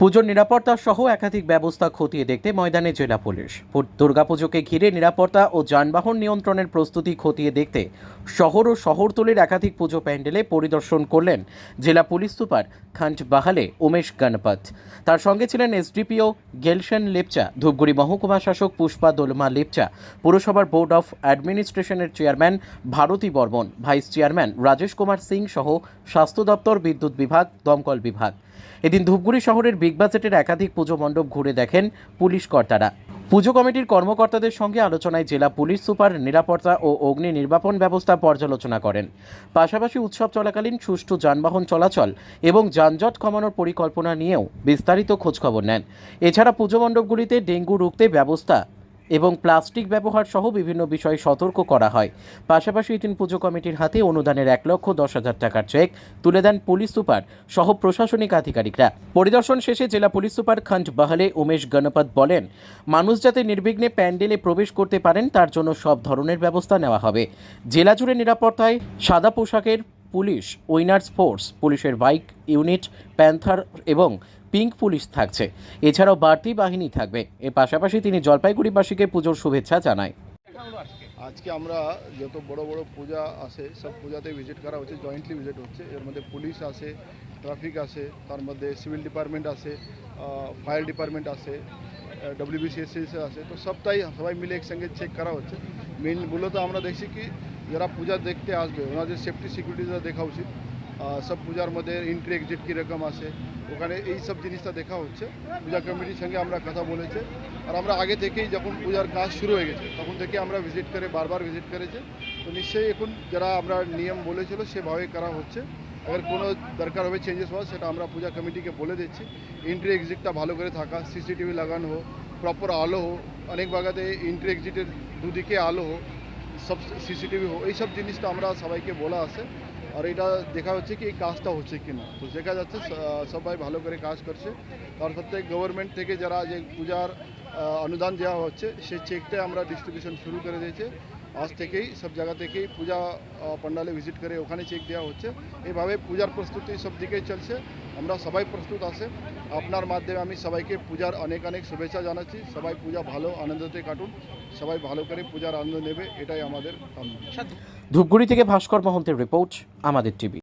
পুজোর নিরাপত্তা সহ একাধিক ব্যবস্থা খতিয়ে দেখতে ময়দানে জেলা পুলিশ। দুর্গাপুজোকে ঘিরে নিরাপত্তা ও যানবাহন নিয়ন্ত্রণের প্রস্তুতি খতিয়ে দেখতে শহর ও শহরতলির একাধিক পুজো প্যান্ডেলে পরিদর্শন করলেন জেলা police super Khandbahale Umesh Ganpat. তার সঙ্গে ছিলেন এসডিপিও গেলশন লেপচা, ধূপগুড়ি মহকুমা শাসক পুষ্পা দোলমা লেপচা, পুরসভার board of অ্যাডমিনিস্ট্রেশনের chairman Bharati Barman, vice chairman Rajesh Kumar Singh সহ স্বাস্থ্য দপ্তর, বিদ্যুৎ বিভাগ, দমকল বিভাগ। এদিন ধূপগুড়ি শহরের বিগ বাজেটের একাধিক পুজো মণ্ডপ ঘুরে দেখেন পুলিশ কর্তারা। পুজো কমিটির কর্মকর্তাদের সঙ্গে আলোচনায় জেলা পুলিশ সুপার নিরাপত্তা ও অগ্নি নির্বাপন ব্যবস্থা পর্যালোচনা করেন। পাশাপাশি উৎসব চলাকালীন সুষ্ঠু যানবাহন চলাচল এবং যানজট কমানোর পরিকল্পনা নিয়েও বিস্তারিত খোঁজখবর নেন। এছাড়া পুজো মণ্ডপগুলিতে ডেঙ্গু রুখতে ব্যবস্থা এবং প্লাস্টিক ব্যবহার সহ বিভিন্ন বিষয়ে সতর্ক করা হয়। পাশাপাশি এদিন পুজো কমিটির হাতে অনুদানের এক লক্ষ দশ হাজার টাকার চেক তুলে দেন পুলিশ সুপার সহ প্রশাসনিক আধিকারিকরা। পরিদর্শন শেষে জেলা পুলিশ সুপার খন্ড বাহালে উমেশ গণপত বলেন, মানুষ যাতে নির্বিঘ্নে প্যান্ডেলে প্রবেশ করতে পারেন, তার জন্য সব ধরনের ব্যবস্থা নেওয়া হবে। জেলা জুড়ে নিরাপত্তায় সাদা পোশাকের পুলিশ, উইনার্স ফোর্স, পুলিশের বাইক ইউনিট, প্যান্থার এবং পিঙ্ক পুলিশ থাকছে। এছাড়াও বাড়তি বাহিনী থাকবে। এর পাশাপাশি তিনি জলপাইগুড়িবাসীকে পুজোর শুভেচ্ছা জানায়। আজকে আমরা যত বড় বড় পূজা আছে সব পূজাতে ভিজিট করা হচ্ছে জয়েন্টলি ভিজিট হচ্ছে। এর মধ্যে পুলিশ আছে ট্রাফিক আছে তার মধ্যে সিভিল ডিপার্টমেন্ট আছে ফায়ার ডিপার্টমেন্ট আছে W B C S S আছে তো সবটাই সবাই মিলে একসঙ্গে চেক করা হচ্ছে। মেন মূলত আমরা দেখছি কি, যারা পূজা দেখতে আসবে, ওনাদের সেফটি সিকিউরিটিটা দেখা উচিত। সব পূজার মধ্যে এন্ট্রি এক্সিট কীরকম আছে, ওখানে এই সব জিনিসটা দেখা হচ্ছে। পূজা কমিটির সঙ্গে আমরা কথা বলেছে। আর আমরা আগে থেকেই যখন পূজার কাজ শুরু হয়ে গেছে, তখন থেকে আমরা ভিজিট করে, বারবার ভিজিট করেছে। তো নিশ্চয়ই এখন যারা আমরা নিয়ম বলেছিল, সেভাবে করা হচ্ছে। এবার কোনো দরকার হবে চেঞ্জেস হওয়া সেটা আমরা পূজা কমিটিকে বলে দিচ্ছি। এন্ট্রি এক্সিটটা ভালো করে থাকা সিসিটিভি লাগানো হোক প্রপার আলো হোক, অনেক জায়গাতে এন্ট্রি এক্সিটের দুদিকে আলো হোক, সব সিসিটিভি হোক, এইসব জিনিসটা আমরা সবাইকে বলা আছে। আর এটা দেখা হচ্ছে কি এই কাজটা হচ্ছে কি না তো দেখা যাচ্ছে সবাই ভালো করে কাজ করছে। তার সাথে গভর্নমেন্ট থেকে যারা যে পূজার অনুদান দেওয়া হচ্ছে সেই চেকটা আমরা ডিস্ট্রিবিউশন শুরু করে দিয়েছে। আজ থেকেই, সব জায়গা থেকেই পূজা পণ্ডালে ভিজিট করে ওখানে চেক দেওয়া হচ্ছে। এভাবে পূজার প্রস্তুতি সব দিকেই চলছে। আমরা সবাই প্রস্তুত আছে। আপনার মাধ্যমে আমি সবাইকে পূজার অনেক অনেক শুভেচ্ছা জানাচ্ছি। সবাই পূজা ভালো আনন্দতে কাটুন। সবাই ভালো করে পূজার আনন্দ নেবে, এটাই আমাদের ধূপগুড়ি থেকে ভাস্কর মহন্তের রিপোর্ট, আমাদের টিভি।